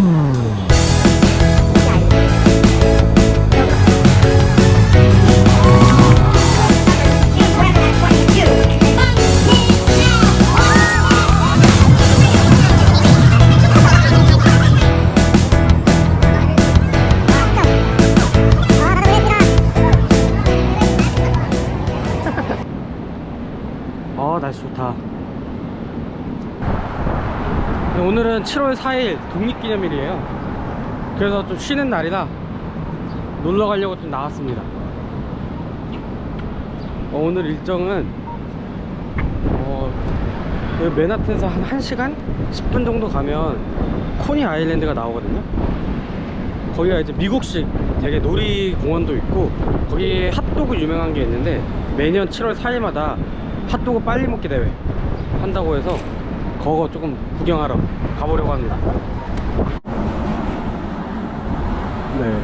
아 7월 4일 독립기념일이에요 그래서 좀 쉬는 날이라 놀러 가려고 좀 나왔습니다 어, 오늘 일정은 어, 여기 맨하튼에서 한 1시간? 10분 정도 가면 코니 아일랜드가 나오거든요 거기가 이제 미국식 되게 놀이공원도 있고 거기 핫도그 유명한 게 있는데 매년 7월 4일마다 핫도그 빨리 먹기 대회 한다고 해서 그거 조금 구경하러 가보려고 합니다. 네.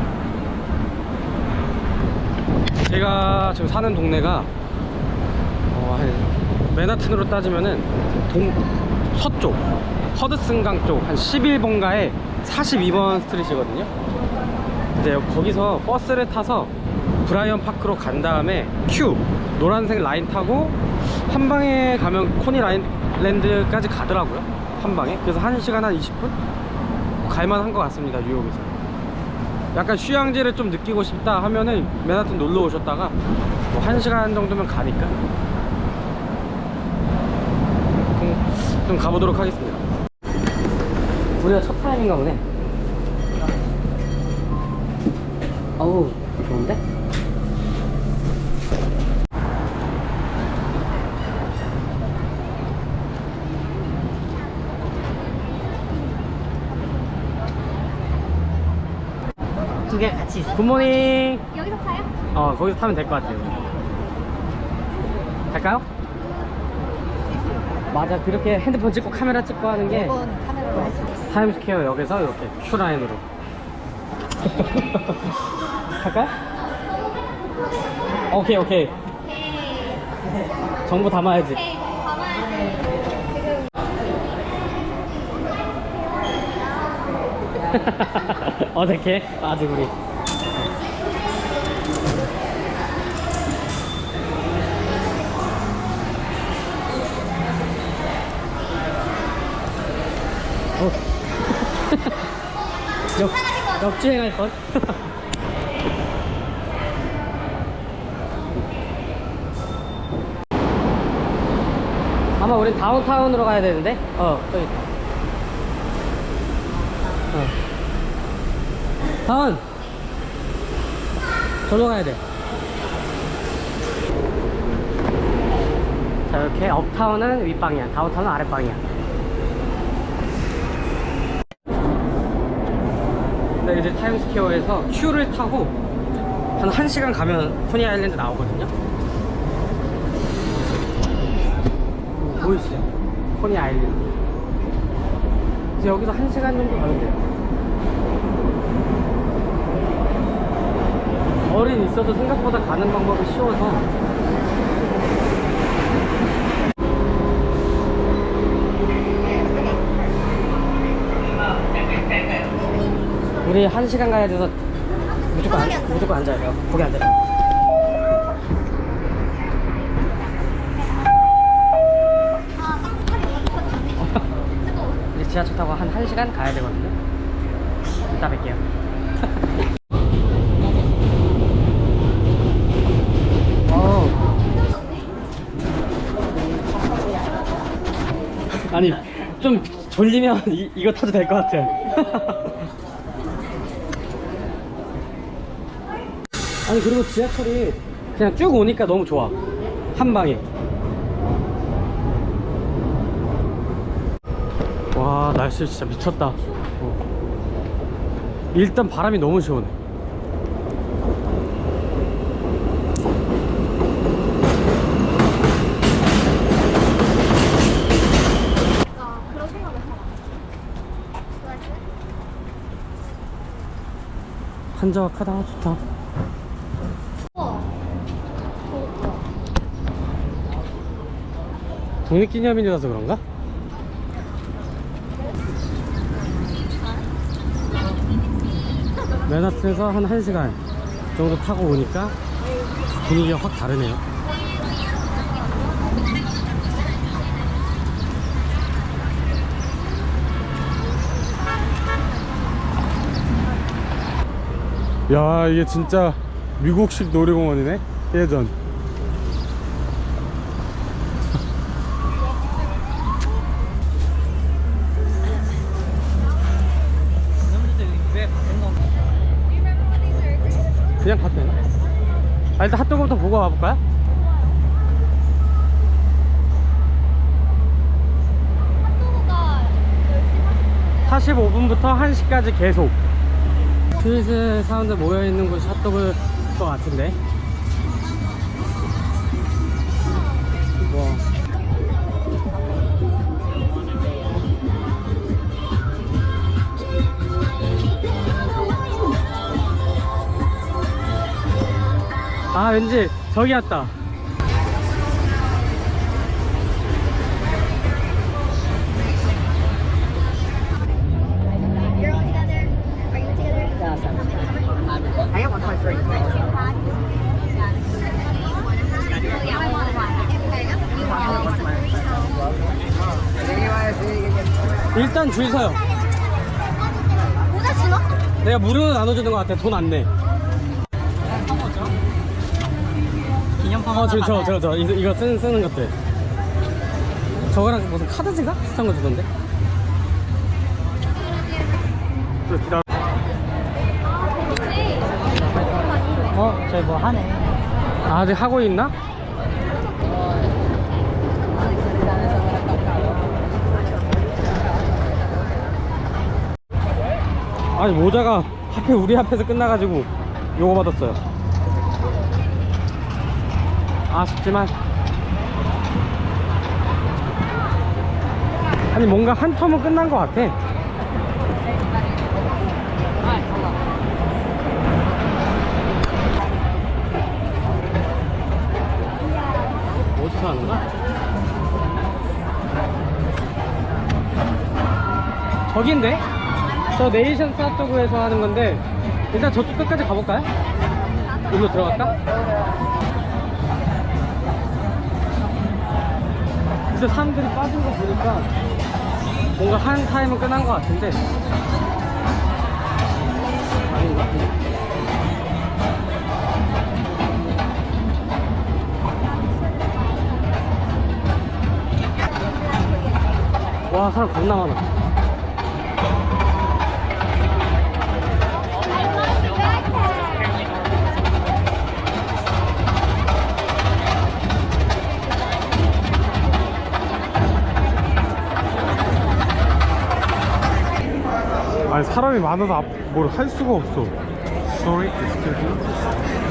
제가 지금 사는 동네가 어, 한 맨하튼으로 따지면은 동 서쪽 허드슨강 쪽 한 11번가에 42번 스트릿이거든요. 이제 거기서 버스를 타서 브라이언 파크로 간 다음에 큐 노란색 라인 타고 한 방에 가면 코니 라인 랜드까지 가더라고요 한 방에. 그래서 1시간 한 20분? 갈만한 것 같습니다 뉴욕에서. 약간 휴양지를 좀 느끼고 싶다 하면은 맨하튼 놀러 오셨다가 뭐 1시간 정도면 가니까. 좀, 좀 가보도록 하겠습니다. 우리가 첫 타임인가 보네. 어우 좋은데? 같이 있어. 굿모닝 여기서 타요? 어 거기서 타면 될 것 같아요 갈까요? 맞아 그렇게 핸드폰 찍고 카메라 찍고 하는 게 이건 카메라로 할수 있어. 타임스퀘어 역에서 이렇게 큐라인으로 할까요? 오케이 오케이 정보 담아야지 오케이, 가만히 지금 어색해 아직 우리 역, 역주행할 것 아마 우린 다운타운으로 가야 되는데 어 저기 어. 다운 절로 가야 돼. 자 이렇게 업타운은 윗방이야, 다운타운은 아랫방이야. 근데 이제 타임스퀘어에서 큐를 타고 한 1시간 가면 코니 아일랜드 나오거든요. 보이시죠? 코니 아일랜드. 이제 여기서 1시간 정도 가면 돼요. 거리는 있어도 생각보다 가는 방법이 쉬워서 우리 한 시간 가야 돼서 무조건 안, 무조건 앉아야 돼요. 거기 앉아야 돼요. 이제 지하철 타고 한 1시간 가야 되거든요. 이따 뵐게요. 아니 좀 졸리면 이, 이거 타도 될 것 같아 아니 그리고 지하철이 그냥 쭉 오니까 너무 좋아 한 방에 와 날씨 진짜 미쳤다 어. 일단 바람이 너무 시원해. 한적하다 좋다 독립기념일이라서 그런가? 맨하튼에서 한 1시간 정도 타고 오니까 분위기가 확 다르네요. 야 이게 진짜 미국식 놀이공원이네 예전 그냥 가도 되나? 아, 일단 핫도그부터 보고 와볼까요? 핫도그가 10시 45분부터 1시까지 계속 스위스 사람들 모여있는 곳이 핫도그일 것 같은데 아 왠지 저기 three. 일단 줄 서요? 내가 무료로 나눠주는 것 같아 돈 안 내 어, 저, 저, 저, 저, 이거, 이거 쓰는, 쓰는 것들. 저거랑 무슨 카드인가? 비슷한 거 주던데? 어, 저기 뭐 하네. 아, 아직 하고 있나? 아니, 모자가 하필 우리 앞에서 끝나가지고 요거 받았어요. 아쉽지만. 아니, 뭔가 한 텀은 끝난 것 같아. 어디서 하는 거야? 저긴데? 저 네이션 핫도그에서 하는 건데 일단 저쪽 끝까지 가볼까요? 여기로 들어갈까? 진짜 사람들이 빠진 거 보니까 뭔가 한 타임은 끝난 것 같은데 아닌가? 와 사람 겁나 많아 아니 사람이 많아서 뭘 할 수가 없어 Sorry, excuse me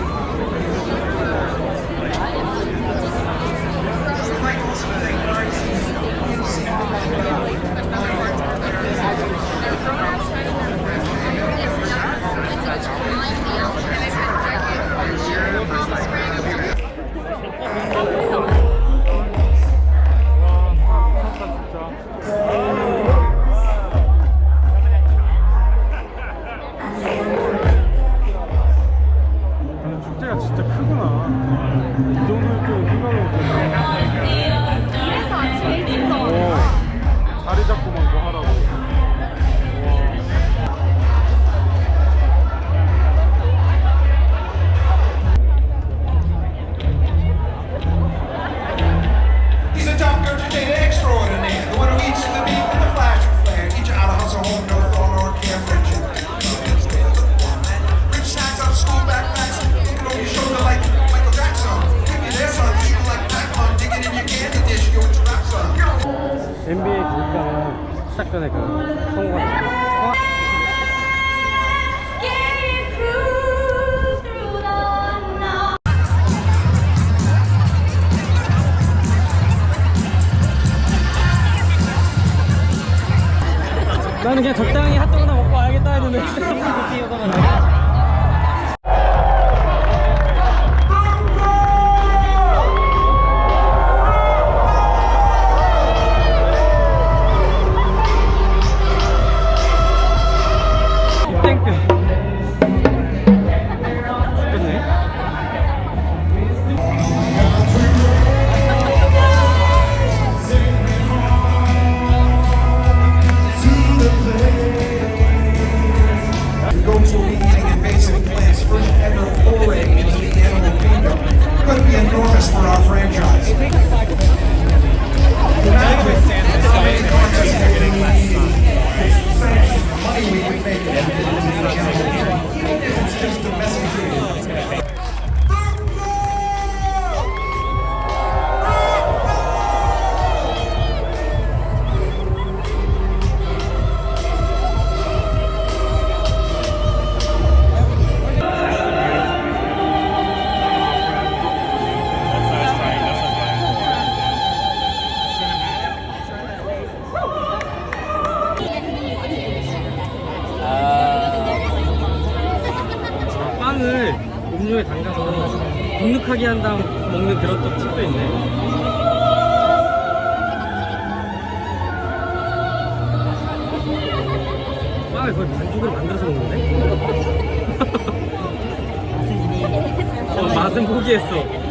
나는 그냥 적당히 핫도그나 먹고 와야겠다 했는데 Thank you. 빵을 음료에 담가서 눅눅하게 한 다음 먹는 그런 또 팁도 있네. 빵을 거의 반죽으로 만들어서 먹는데? 어, 맛은 포기했어.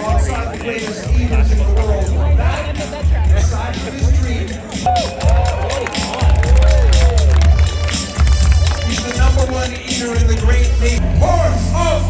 Alongside the great nation. Horse of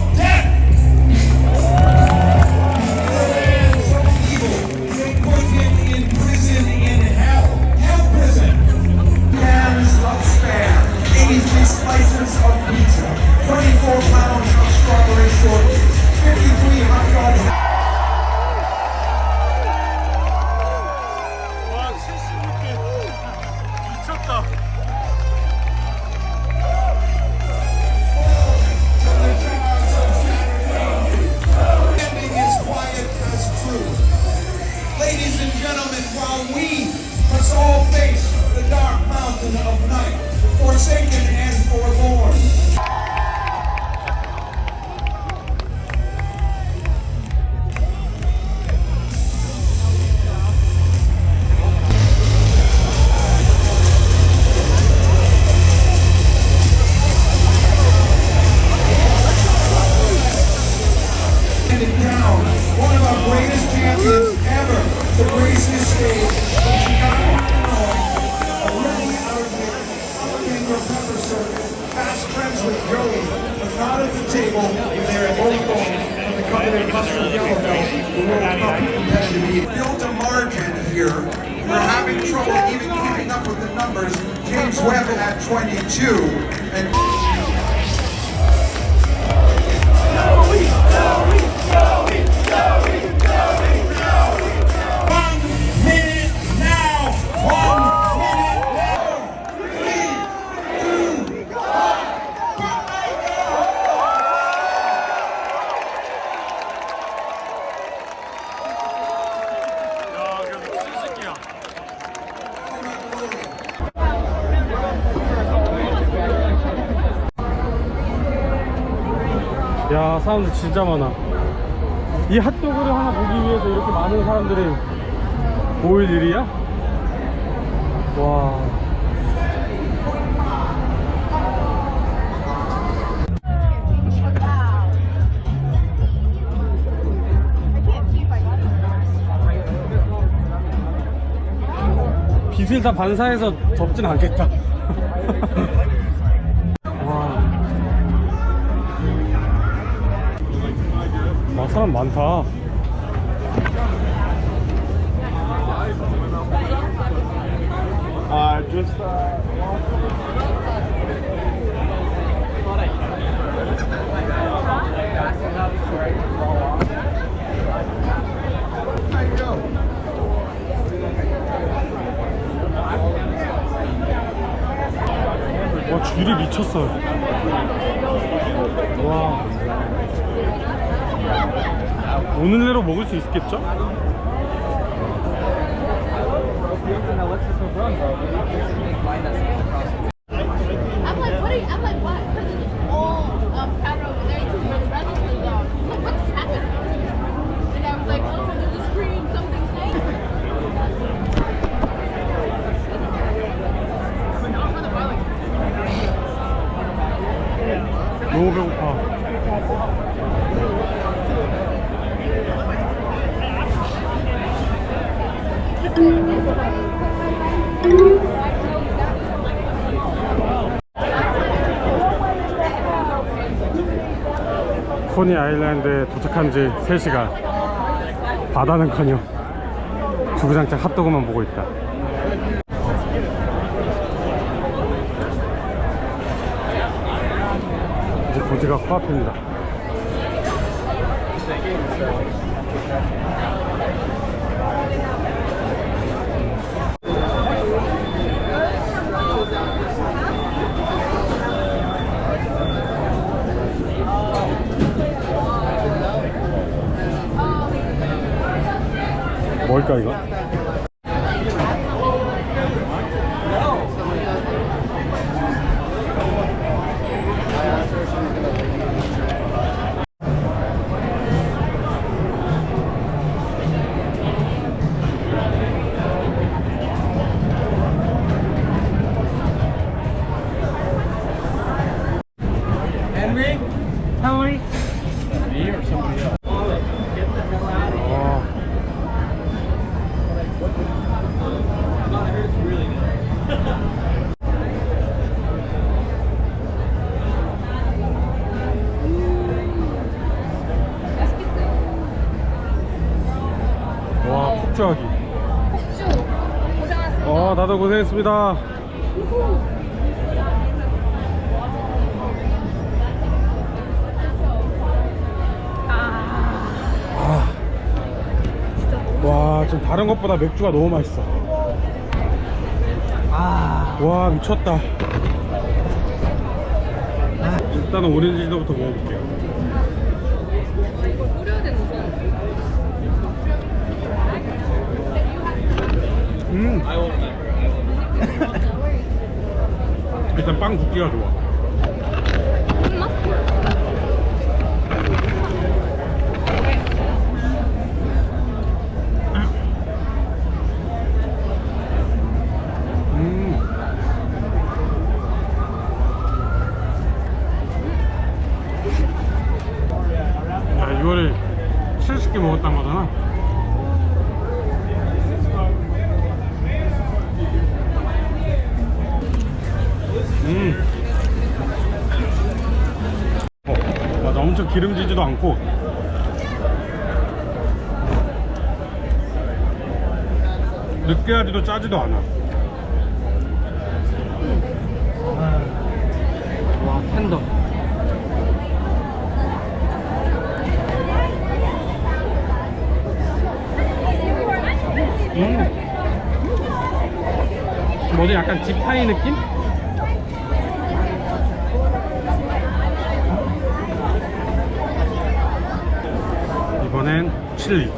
Webb at 22, and 사람들 진짜 많아. 이 핫도그를 하나 보기 위해서 이렇게 많은 사람들이 모일 일이야? 와. 빛을 다 반사해서 덥진 않겠다 와, 사람 많다. 아 just 와, 줄이 미쳤어. 와. 오늘 내로 먹을 수 있겠죠? Um, oh. 너무 배고파. 코니 아일랜드에 도착한 지 3시간. 바다는커녕 주구장창 핫도그만 보고 있다. 이제 고지가 코앞입니다. 뭘까 고생했습니다. 아. 와, 지금 다른 것보다 맥주가 너무 맛있어. 아, 와, 미쳤다. 일단은 오렌지부터 먹어볼게요. 이걸 뿌려야 되는 거. 음. 일단 빵 굵기가 좋아. 끝나? 음. 야, 이거를 70개 먹었단 거잖아. 음. 어, 맞아. 엄청 기름지지도 않고. 느끼하지도 짜지도 않아. 와 텐더 음 뭐지 약간 딥파이 느낌? 이번엔 칠리.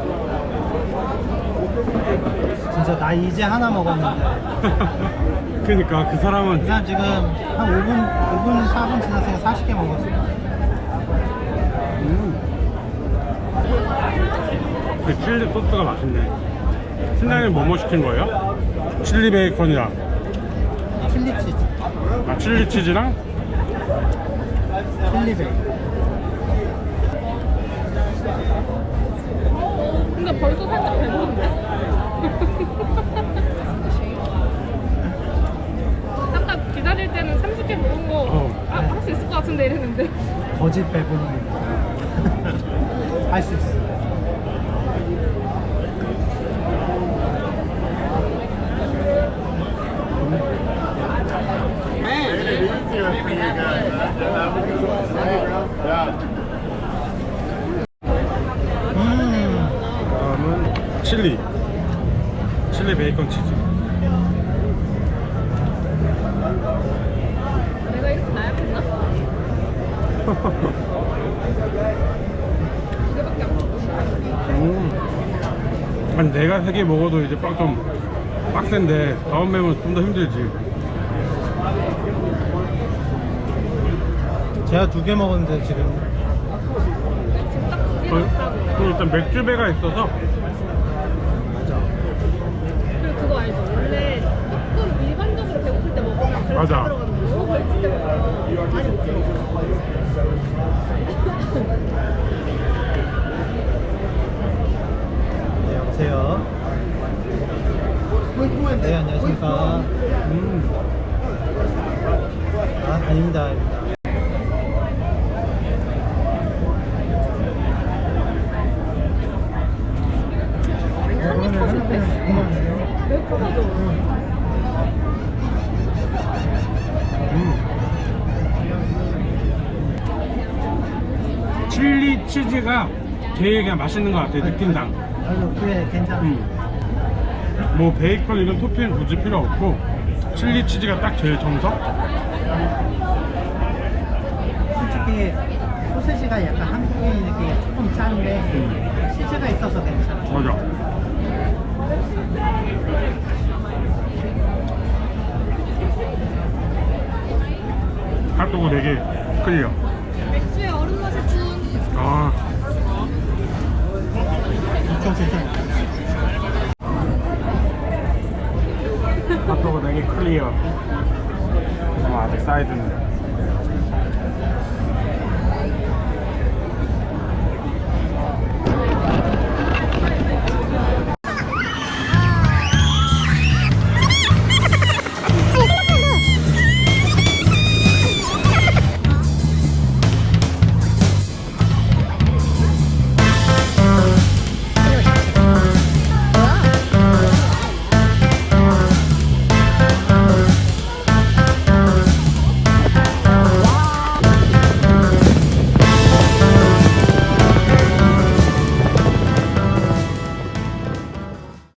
진짜 나 이제 하나 먹었는데. 그니까 그이 사람은 사람 지금 한 5분, 5분, 4분 지났으니까 40개 먹었어. 음. 그 칠리 소스가 맛있네. 신나는 뭐뭐 시킨 거예요? 칠리 베이컨이랑 칠리 치즈. 아 칠리 치즈랑 칠리 베이컨. 근데 벌써 살짝 배부른데? 아까 기다릴 때는 30개 먹은 거 어. 아, 할 수 있을 것 같은데 이랬는데 거짓 배부르는 할수 있어. 음, 다음은 칠리 칠리 베이컨 치즈 내가 이렇게 나약했나? 두 개밖에 안 먹었어 내가 세개 먹어도 이제 빡 좀 빡센데 다음 매면 좀 더 힘들지. 제가 두 개 먹었는데 지금. 지금 딱두 개 어, 그리고 일단 맥주 배가 있어서. 그리고 그거 알죠? 원래 조금 일반적으로 배고플 때 먹으면 그렇게 맞아. 들어가는 거. 너무 배고플 때 먹으면. 많이 못들 어 네. 네, 안녕하십니까. 음. 아, 아닙니다, 아닙니다. 매콤하죠? 음. 칠리 치즈가 제일 그냥 맛있는 것 같아 느낌상 그래, 괜찮아. 음. 뭐 베이컨 이런 토핑 굳이 필요 없고 칠리 치즈가 딱 제일 정석? 솔직히 소세지가 약간 한국인 느낌이 조금 짠데 치즈가 있어서 괜찮아. 맞아 핫도그 4개 클리어 맥주에 얼음 맛을 준아 앞쪽은 되게 클리어. 그나마 아직 사이드는.